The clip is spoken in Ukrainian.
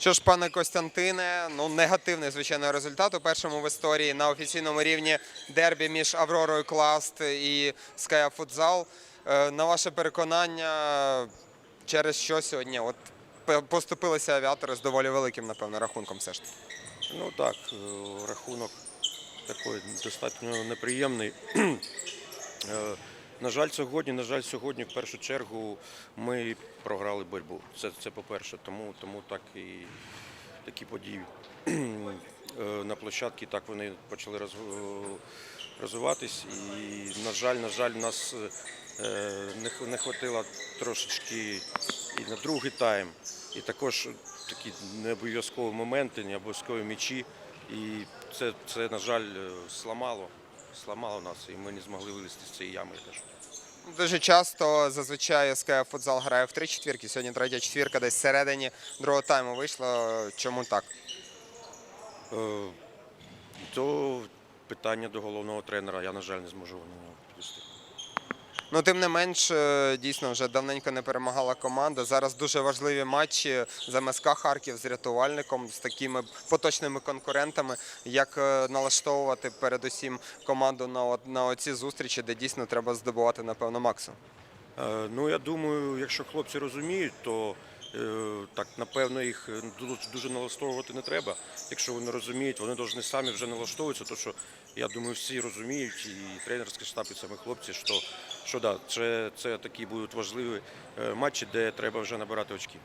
Що ж, пане Костянтине, ну негативний звичайно результат у першому в історії на офіційному рівні дербі між Авророю Класт і Ская Футзал. Е, На ваше переконання, через що сьогодні от поступилися авіатори з доволі великим, напевно, рахунком все ж таки. Ну так, е, рахунок такий достатньо неприємний. Е, На жаль, сьогодні, на жаль, сьогодні в першу чергу ми програли боротьбу. Це, це по-перше, тому, тому так і такі події е, на площадці так вони почали розв- розвиватись. І, на жаль, на жаль, нас е, не, не хватило трошечки і на другий тайм. І також такі необов'язкові моменти, необов'язкові м'ячі. І це, це, на жаль, е, сламало, сламало нас, і ми не змогли вилізти з цієї ями. теж. Дуже часто зазвичай СК Футзал грає в три четвірки. Сьогодні третя четвірка десь всередині другого тайму вийшла. Чому так? Е, То питання до головного тренера, я, на жаль, не зможу на нього відповісти. Ну, тим не менш, е, дійсно, вже давненько не перемагала команда. Зараз дуже важливі матчі з МСК Харків, з рятувальником, з такими поточними конкурентами. Як е, налаштовувати передусім команду на, на оці зустрічі, де дійсно треба здобувати, напевно, максимум. Е, Ну, я думаю, якщо хлопці розуміють, то так напевно їх е, дуже, налаштовувати не треба. Якщо вони розуміють, вони повинні самі вже налаштовуватися, тому що я думаю, всі розуміють, і тренерський штаб, і самі хлопці, що, що да, це, це такі будуть важливі е, матчі, де треба вже набирати очки.